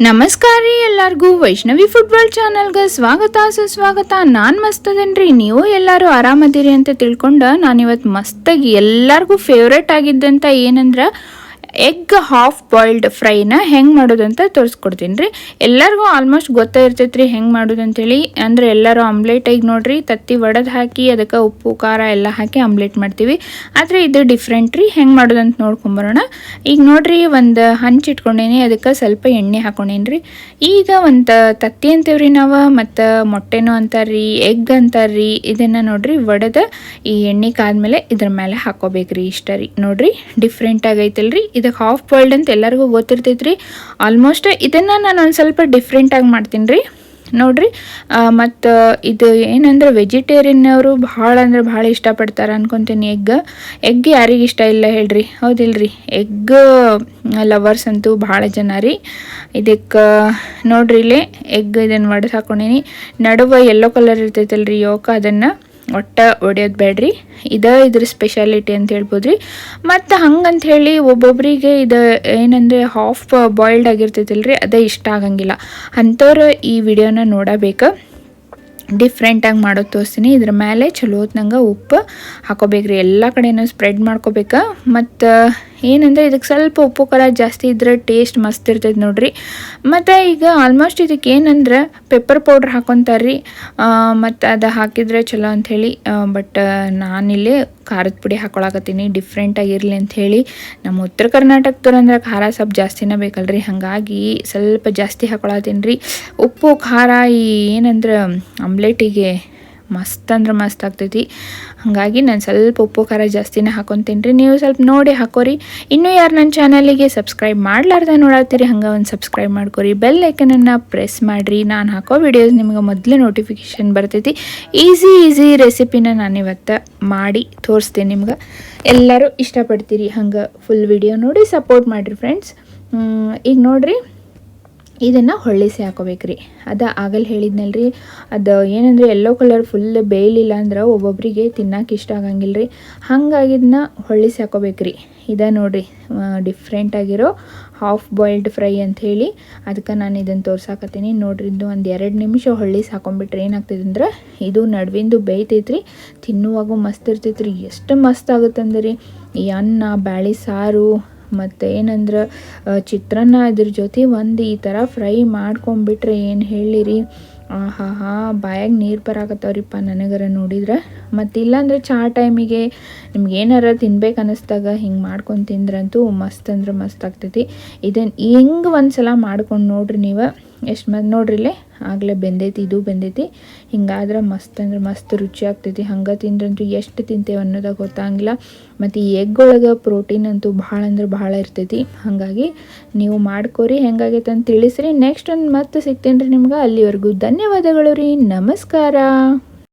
ನಮಸ್ಕಾರ ರೀ ಎಲ್ಲರಿಗೂ. ವೈಷ್ಣವಿ ಫುಟ್ಬಾಲ್ ಚಾನಲ್ಗೆ ಸ್ವಾಗತ, ಸುಸ್ವಾಗತ. ನಾನು ಮಸ್ತದೇನ್ರಿ? ನೀವು ಎಲ್ಲರೂ ಆರಾಮದಿರಿ ಅಂತ ತಿಳ್ಕೊಂಡು ನಾನಿವತ್ತು ಮಸ್ತಾಗಿ ಎಲ್ಲರಿಗೂ ಫೇವ್ರೇಟ್ ಆಗಿದ್ದಂಥ ಏನಂದ್ರೆ ಎಗ್ ಹಾಫ್ ಬಾಯ್ಲ್ಡ್ ಫ್ರೈನ ಹೆಂಗೆ ಮಾಡೋದು ಅಂತ ತೋರಿಸ್ಕೊಡ್ತೀನಿ ರೀ. ಎಲ್ಲರಿಗೂ ಆಲ್ಮೋಸ್ಟ್ ಗೊತ್ತೇ ಇರ್ತೈತೆ ರೀ ಹೆಂಗೆ ಮಾಡೋದು ಅಂತೇಳಿ. ಅಂದರೆ ಎಲ್ಲರೂ ಆಮ್ಲೆಟ್ ನೋಡಿರಿ, ತತ್ತಿ ಒಡೆದು ಹಾಕಿ, ಅದಕ್ಕೆ ಉಪ್ಪು, ಖಾರ ಎಲ್ಲ ಹಾಕಿ ಆಮ್ಲೆಟ್ ಮಾಡ್ತೀವಿ. ಆದರೆ ಇದು ಡಿಫ್ರೆಂಟ್ ರೀ, ಹೆಂಗೆ ಮಾಡೋದು ಅಂತ ನೋಡ್ಕೊಂಬರೋಣ. ಈಗ ನೋಡ್ರಿ ಒಂದು ಹಂಚ್ ಇಟ್ಕೊಂಡೇನಿ, ಅದಕ್ಕೆ ಸ್ವಲ್ಪ ಎಣ್ಣೆ ಹಾಕೊಂಡೇನಿ ರೀ. ಈಗ ಒಂದು ತತ್ತಿ ಅಂತೀವ್ರಿ ನಾವು, ಮತ್ತು ಮೊಟ್ಟೆನೂ ಅಂತಾರ್ರಿ, ಎಗ್ ಅಂತಾರ್ರಿ, ಇದನ್ನು ನೋಡ್ರಿ ಒಡೆದ ಈ ಎಣ್ಣೆ ಕಾದ್ಮೇಲೆ ಇದ್ರ ಮೇಲೆ ಹಾಕೋಬೇಕ್ರಿ ಇಷ್ಟ ರೀ. ನೋಡ್ರಿ ಡಿಫ್ರೆಂಟ್ ಆಗೈತಲ್ರಿ ಇದಕ್ಕೆ ಹಾಫ್ ಬಾಯ್ಲ್ಡ್ ಅಂತ ಎಲ್ಲರಿಗೂ ಗೊತ್ತಿರ್ತೈತ್ರಿ. ಆಲ್ಮೋಸ್ಟ್ ಇದನ್ನು ನಾನು ಒಂದು ಸ್ವಲ್ಪ ಡಿಫ್ರೆಂಟಾಗಿ ಮಾಡ್ತೀನಿ ರೀ ನೋಡ್ರಿ ಮತ್ತು, ಇದು ಏನಂದ್ರೆ ವೆಜಿಟೇರಿಯನ್ ಅವರು ಭಾಳ ಅಂದ್ರೆ ಭಾಳ ಇಷ್ಟಪಡ್ತಾರೆ ಅನ್ಕೊತೀನಿ ಎಗ್ ಎಗ್ ಯಾರಿಗೆ ಇಷ್ಟ ಇಲ್ಲ ಹೇಳ್ರಿ. ಹೌದಿಲ್ರಿ? ಎಗ್ ಲವರ್ಸ್ ಅಂತೂ ಭಾಳ ಜನ ರೀ. ಇದಕ್ಕೆ, ನೋಡ್ರಿ ಇಲ್ಲಿ ಎಗ್ ಇದನ್ನು ಒಡೆದು ಹಾಕೊಂಡೀನಿ ನಡುವೆ ಯೆಲ್ಲೋ ಕಲರ್ ಇರ್ತೈತಲ್ರಿ, ಯೋಕ ಅದನ್ನು. ಒಟ್ಟ ಒಡೆಯೋದು ಬೇಡ್ರಿ. ಇದ ಇದ್ರ ಸ್ಪೆಷಾಲಿಟಿ ಅಂತ ಹೇಳ್ಬೋದು ರೀ ಮತ್ತು ಹಂಗಂತ ಹೇಳಿ ಒಬ್ಬೊಬ್ಬರಿಗೆ ಇದು ಏನಂದರೆ ಹಾಫ್ ಬಾಯ್ಲ್ಡ್ ಆಗಿರ್ತೈತಿಲ್ರಿ, ಅದೇ ಇಷ್ಟ ಆಗಂಗಿಲ್ಲ. ಅಂಥವ್ರು ಈ ವಿಡಿಯೋನ ನೋಡಬೇಕು. ಡಿಫ್ರೆಂಟಾಗಿ ಮಾಡೋದು ತೋರಿಸ್ತೀನಿ. ಇದ್ರ ಮೇಲೆ ಚಲೋ ಹೊತ್ನಂಗೆ ಉಪ್ಪು ಹಾಕೋಬೇಕ್ರಿ. ಎಲ್ಲ ಕಡೆನೂ ಸ್ಪ್ರೆಡ್ ಮಾಡ್ಕೋಬೇಕು. ಮತ್ತು ಏನಂದರೆ ಇದಕ್ಕೆ ಸ್ವಲ್ಪ ಉಪ್ಪು, ಖಾರ ಜಾಸ್ತಿ ಇದ್ರೆ ಟೇಸ್ಟ್ ಮಸ್ತ್ ಇರ್ತೈತೆ ನೋಡ್ರಿ. ಮತ್ತು ಈಗ ಆಲ್ಮೋಸ್ಟ್ ಇದಕ್ಕೆ ಏನಂದ್ರೆ ಪೆಪ್ಪರ್ ಪೌಡ್ರ್ ಹಾಕೊತಾರೆ ರೀ ಮತ್ತು ಅದು ಹಾಕಿದರೆ ಚಲೋ ಅಂಥೇಳಿ ಬಟ್ ನಾನಿಲ್ಲಿ ಖಾರದ ಪುಡಿ ಹಾಕೊಳಕತ್ತೀನಿ ಡಿಫ್ರೆಂಟಾಗಿರಲಿ ಅಂಥೇಳಿ. ನಮ್ಮ ಉತ್ತರ ಕರ್ನಾಟಕದವ್ರು ಅಂದ್ರೆ ಖಾರ ಸ್ವಲ್ಪ ಜಾಸ್ತಿನೇ ಬೇಕಲ್ರಿ. ಹಾಗಾಗಿ ಸ್ವಲ್ಪ ಜಾಸ್ತಿ ಹಾಕೊಳತ್ತೀನಿ ರೀ. ಉಪ್ಪು, ಖಾರ ಈ ಏನಂದ್ರೆ ಆಮ್ಲೆಟಿಗೆ ಮಸ್ತ್ ಅಂದ್ರೆ ಮಸ್ತ್ ಆಗ್ತೈತಿ. ಹಾಗಾಗಿ ನಾನು ಸ್ವಲ್ಪ ಉಪ್ಪು, ಖಾರ ಜಾಸ್ತಿನೇ ಹಾಕೊತೀನಿ ನೀವು ಸ್ವಲ್ಪ ನೋಡಿ ಹಾಕೋರಿ. ಇನ್ನೂ ಯಾರು ನನ್ನ ಚಾನಲಿಗೆ ಸಬ್ಸ್ಕ್ರೈಬ್ ಮಾಡ್ಲಾರ್ದ ನೋಡತ್ತೀರಿ, ಹಂಗೆ ಒಂದು ಸಬ್ಸ್ಕ್ರೈಬ್ ಮಾಡ್ಕೊರಿ. ಬೆಲ್ ಐಕನನ್ನು ಪ್ರೆಸ್ ಮಾಡಿರಿ. ನಾನು ಹಾಕೋ ವಿಡಿಯೋಸ್ ನಿಮ್ಗೆ ಮೊದಲೇ ನೋಟಿಫಿಕೇಷನ್ ಬರ್ತೈತಿ. ಈಸಿ ಈಸಿ ರೆಸಿಪಿನ ನಾನು ಇವತ್ತು ಮಾಡಿ ತೋರಿಸ್ತೀನಿ ನಿಮ್ಗೆ. ಎಲ್ಲರೂ ಇಷ್ಟಪಡ್ತೀರಿ. ಹಂಗೆ ಫುಲ್ ವಿಡಿಯೋ ನೋಡಿ ಸಪೋರ್ಟ್ ಮಾಡಿರಿ ಫ್ರೆಂಡ್ಸ್ ಈಗ ನೋಡಿರಿ. ಇದನ್ನು ಹೊಳ್ಳಿಸಿ ಹಾಕೋಬೇಕ್ರಿ. ಅದು ಆಗಲ್ಲಿ ರೀ ಅದು ಏನಂದರೆ ಎಲ್ಲೋ ಕಲರ್ ಫುಲ್ ಬೇಯಲಿಲ್ಲ ಅಂದ್ರೆ ಒಬ್ಬೊಬ್ಬರಿಗೆ ತಿನ್ನಕ್ಕೆ ಇಷ್ಟ ಆಗಂಗಿಲ್ಲ ರೀ ಹಾಗಾಗಿದ್ನ ಹೊಳ್ಳಿಸಿ ಹಾಕೋಬೇಕ್ರಿ. ಇದು ನೋಡಿರಿ ಡಿಫ್ರೆಂಟ್ ಆಗಿರೋ ಹಾಫ್ ಬಾಯ್ಲ್ಡ್ ಫ್ರೈ ಅಂತ ಹೇಳಿ ಅದಕ್ಕೆ ನಾನು ಇದನ್ನು ತೋರ್ಸಾಕತ್ತೀನಿ. ನೋಡ್ರಿ, ಇದು ಒಂದು ಎರಡು ನಿಮಿಷ ಹೊಳ್ಳಿಸಿ ಹಾಕೊಂಡ್ಬಿಟ್ರೆ ಏನಾಗ್ತದೆ ಅಂದ್ರೆ ಇದು ನಡುವಿಂದು ಬೇಯ್ತೈತ್ರಿ, ತಿನ್ನುವಾಗೂ ಮಸ್ತ್ ಇರ್ತೈತ್ರಿ. ಎಷ್ಟು ಮಸ್ತ್ ಆಗುತ್ತಂದ್ರೆ. ರೀ ಈ ಅನ್ನ, ಬ್ಯಾಳಿ ಸಾರು ಮತ್ತು ಏನಂದ್ರೆ ಚಿತ್ರಾನ್ನ ಅದ್ರ ಜೊತೆ ಒಂದು ಈ ಥರ ಫ್ರೈ ಮಾಡ್ಕೊಂಬಿಟ್ರೆ ಏನು ಹೇಳಿರಿ? ಆಹಾ, ಹಾ, ಬಾಯಾಗ ನೀರು ಬರಾಕತ್ತವ್ರಿಪ್ಪ ನನಗರ ನೋಡಿದ್ರೆ. ಮತ್ತು ಇಲ್ಲಾಂದ್ರೆ ಚಾ ಟೈಮಿಗೆ ನಿಮ್ಗೆ ಏನಾರ ತಿನ್ಬೇಕು ಅನ್ನಿಸ್ದಾಗ ಹಿಂಗೆ ಮಾಡ್ಕೊಂಡು ತಿಂದ್ರಂತೂ ಮಸ್ತ್ ಅಂದ್ರೆ ಮಸ್ತ್ ಆಗ್ತೈತಿ. ಇದನ್ನು ಹಿಂಗೆ ಒಂದು ಸಲ ಮಾಡ್ಕೊಂಡು ನೋಡ್ರಿ ನೀವು? ಎಷ್ಟು ಮಂದಿ ನೋಡ್ರಿಲ್ಲೇ ಆಗಲೇ ಬೆಂದೈತಿ, ಇದು ಬೆಂದೈತಿ. ಹಿಂಗಾದ್ರೆ ಮಸ್ತ್ ಅಂದ್ರೆ ಮಸ್ತ್ ರುಚಿ ಆಗ್ತೈತಿ. ಹಂಗೆ ತಿಂದ್ರಂತೂ ಎಷ್ಟು ತಿಂತೇವೆ ಅನ್ನೋದ ಗೊತ್ತಾಗಿಲ್ಲ ಮತ್ತು ಈ ಎಗ್ ಒಳಗೆ ಪ್ರೋಟೀನ್ ಅಂತೂ ಭಾಳ ಅಂದ್ರೆ ಭಾಳ ಇರ್ತೈತಿ. ಹಾಗಾಗಿ ನೀವು ಮಾಡ್ಕೋರಿ, ಹೆಂಗಾಗೈತೆ ಅಂತ ತಿಳಿಸ್ರಿ. ನೆಕ್ಸ್ಟ್ ಒಂದು ಮತ್ತೆ ಸಿಗ್ತೇನೆ ರೀ ನಿಮ್ಗೆ. ಅಲ್ಲಿವರೆಗೂ ಧನ್ಯವಾದಗಳು ರೀ. ನಮಸ್ಕಾರ.